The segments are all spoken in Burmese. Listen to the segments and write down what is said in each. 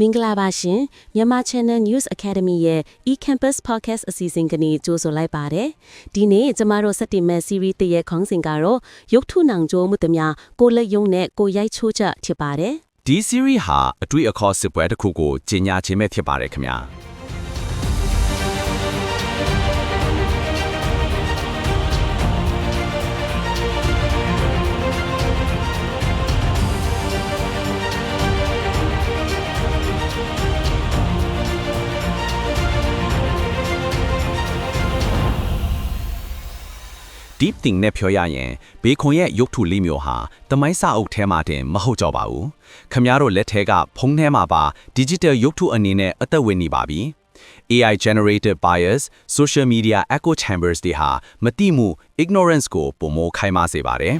မင်္ဂလာပါရှင်မြန်မာ Channel News Academy ရဲ့ eCampus Podcast အစီအစဉ်ကနေကြိုဆိုလိုက်ပါတယ်ဒီနေ့ကျမတို့စတင်မဲ့ series တရဲ့ခေါင်းစဉ်ကတော့ရုပ်ထုနောင်ကြိုးမှုတများကိုလက်ယုံနဲ့ကိုရိုက်ချိုးချက်ဖြစ်ပါတယ်ဒီ series ဟာအတွေ့အခေါ်စစ်ပွဲတစ်ခုကိုကြီးညာခြင်းပဲဖြစ်ပါတယ်ခင်ဗျာ deep thing နဲ့ပြောရရင်ဘေခွန်ရဲ့ရုပ်ထုလေးမျိုးဟာတမိုင်းစာအုပ်ထဲမှာတင်မဟုတ်ကြပါဘူးခမည်းတော်လက်ထဲကဖုန်းထဲမှာပါ digital ရုပ်ထုအနေနဲ့အသက်ဝင်နေပါပြီ AI generated bias social media echo chambers တွေဟာမတိမှု ignorance ကိုပုံမိုခိုင်းမစေပါတယ်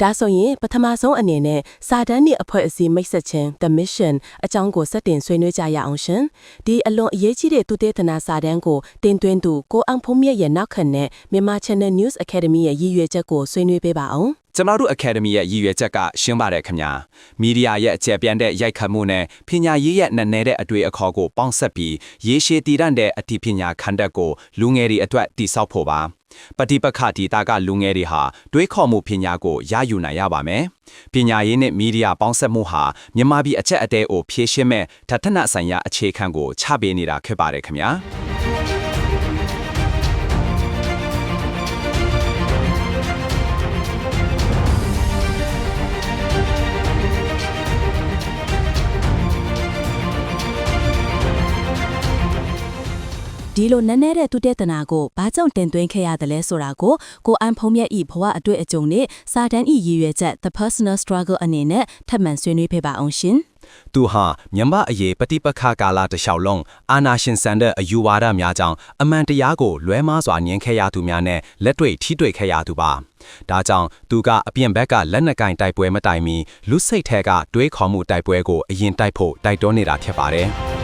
ဒါဆိုရင်ပထမဆုံးအနေနဲ့စာတန်းနှင့်အဖွဲ့အစည်းမိတ်ဆက်ခြင်း The Mission အကြောင်းကိုစတင်ဆွေးနွေးကြရအောင်ရှင်ဒီအလွန်အရေးကြီးတဲ့သူတေသနာစာတန်းကိုတင်သွင်းသူကိုအောင်ဖုံးမြတ်ရဲ့နောက်ခံနဲ့မြန်မာ Channel News Academy ရဲ့ရည်ရွယ်ချက်ကိုဆွေးနွေးပေးပါအောင် ကျွန်တော်တို့ Academy ရဲ့ရည်ရွယ်ချက်ကရှင်းပါတယ်ခင်ဗျာမီဒီယာရဲ့အကျယ်ပြန့်တဲ့ရိုက်ခတ်မှုနဲ့ပညာရေးရဲ့နက်နဲတဲ့အတွေ့အခေါ်ကိုပေါင်းစပ်ပြီးရေရှည်တည်တံ့တဲ့အတည်ပညာခန္ဓာကိုလူငယ်တွေအတွက်တည်ဆောက်ဖို့ပါပฏิပက္ခဒေတာကလူငယ်တွေဟာတွေးခေါ်မှုပညာကိုရယူနိုင်ရပါမယ်ပညာရေးနဲ့မီဒီယာပေါင်းစပ်မှုဟာမြန်မာပြည်အချက်အတဲကိုဖြည့်ရှင်းမဲ့ဌာထနဆိုင်ရာအခြေခံကိုချပေးနေတာဖြစ်ပါတယ်ခင်ဗျာ ဒီလိုနက်နဲတဲ့သူတေသနာကိုဘာကြောင့်တင်သွင်းခဲ့ရတယ်လဲဆိုတာကိုကိုအန်ဖုံးမြတ်ဤဘဝအတွေ့အကြုံနဲ့စာတန်းဤရည်ရွယ်ချက် The Personal Struggle အနေနဲ့ထပ်မံဆွေးနွေးပေးပါအောင်ရှင်သူဟာမြန်မာအရေးပฏิပက္ခကာလတစ်လျှောက်လုံးအာနာရှင်ဆန်တဲ့အယူဝါဒများကြောင့်အမှန်တရားကိုလွဲမှားစွာညှင်းခဲ့ရသူများနဲ့လက်တွေ့ထိတွေ့ခဲ့ရသူပါ။ဒါကြောင့်သူကအပြင်ဘက်ကလက်နက်ကင်တိုက်ပွဲမတိုင်မီလူစိတ်ထဲကတွေးခေါ်မှုတိုက်ပွဲကိုအရင်တိုက်ဖို့တိုက်တွန်းနေတာဖြစ်ပါတယ်။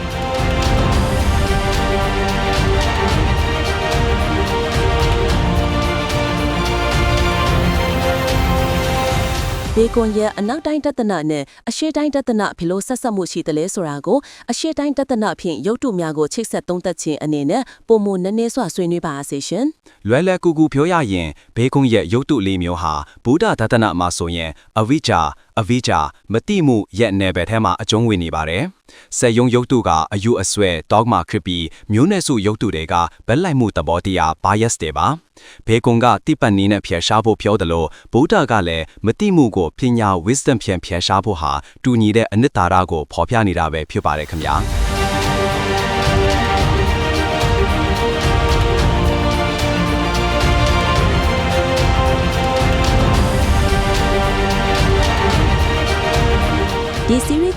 ဘေကွန်ရဲ့အနောက်တိုင်းတသနာနဲ့အရှေ့တိုင်းတသနာဘယ်လိုဆက်ဆက်မှုရှိတယ်လဲဆိုတာကိုအရှေ့တိုင်းတသနာဖြင့်ရုပ်တုများကိုချိတ်ဆက်သုံးသပ်ခြင်းအနေနဲ့ပုံမနည်းနည်းစွာဆွေးနွေးပါစေရှင်လွယ်လွယ်ကူကူပြောရရင်ဘေကုံရဲ့ရုပ်တုလေးမျိုးဟာဗုဒ္ဓသဒ္ဒနာမှာဆိုရင်အဝိဇ္ဇာ အဝိဇ္ဇာမတိမှုရဲ့နယ်ပယ်ထဲမှာအကျုံးဝင်နေပါတယ်။ဆက်ယုံရုပ်တုကအယူအဆွဲ dogma ခရစ်ပြီးမျိုးနွယ်စုရုပ်တုတွေကဘက်လိုက်မှုသဘောတရား bias တွေပါ။ဘေကုံကတိပတ်နည်းနဲ့ဖျက်ရှားဖို့ပြောတယ်လို့ဗုဒ္ဓကလည်းမတိမှုကိုပညာ wisdom ဖြင့်ဖျက်ရှားဖို့ဟာတူညီတဲ့အနှစ်သာရကိုဖော်ပြနေတာပဲဖြစ်ပါတယ်ခင်ဗျာ။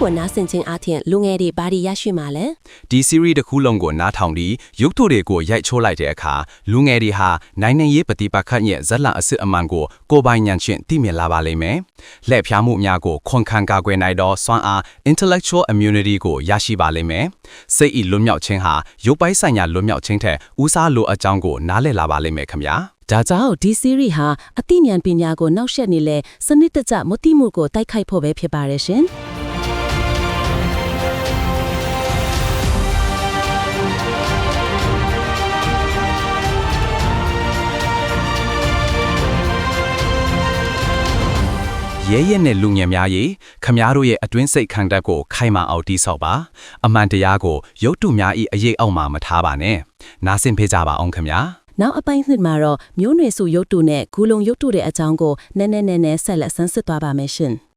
ကိုနားဆင်ခြင်းအပြင်လူငယ်တွေဘာတွေရရှိမှာလဲဒီ series တစ်ခုလုံးကိုနားထောင်ပြီးရုပ်ထုတွေကိုရိုက်ချိုးလိုက်တဲ့အခါလူငယ်တွေဟာနိုင်နိုင်ရေးပฏิပတ်ခတ်ရဲ့ဇက်လန်အစစ်အမှန်ကိုကိုယ်ပိုင်ဉာဏ်ချင်းသိမြင်လာပါလိမ့်မယ်။လက်ဖျားမှုများကိုခွန်ခံကာကွယ်နိုင်သောစွမ်းအား intellectual immunity ကိုရရှိပါလိမ့်မယ်။စိတ်ဤလွတ်မြောက်ခြင်းဟာရုပ်ပိုင်းဆိုင်ရာလွတ်မြောက်ခြင်းထက်ဦးစားလိုအပ်ကြောင်းကိုနားလည်လာပါလိမ့်မယ်ခင်ဗျာ။ဒါကြောင့်ဒီ series ဟာအသိဉာဏ်ပညာကိုနှောက်ယှက်နေလဲစနစ်တကျမတိမှုကိုတိုက်ခိုက်ဖို့ပဲဖြစ်ပါတယ်ရှင်။ ရဲရဲနဲ့လူငယ်များရေခမားတို့ရဲ့အတွင်းစိတ်ခံတတ်ကိုခိုင်မာအောင်တိဆောက်ပါအမှန်တရားကိုရုပ်တုများဤအရေးအောက်မှာမထားပါနဲ့နားဆင်ဖေးကြပါအောင်ခမားနောက်အပိုင်းနှစ်မှာတော့မျိုးနွယ်စုရုပ်တုနဲ့ဂူလုံရုပ်တုတဲ့အကြောင်းကိုနည်းနည်းနည်းနည်းဆက်လက်ဆန်းစစ်သွားပါမယ်ရှင်။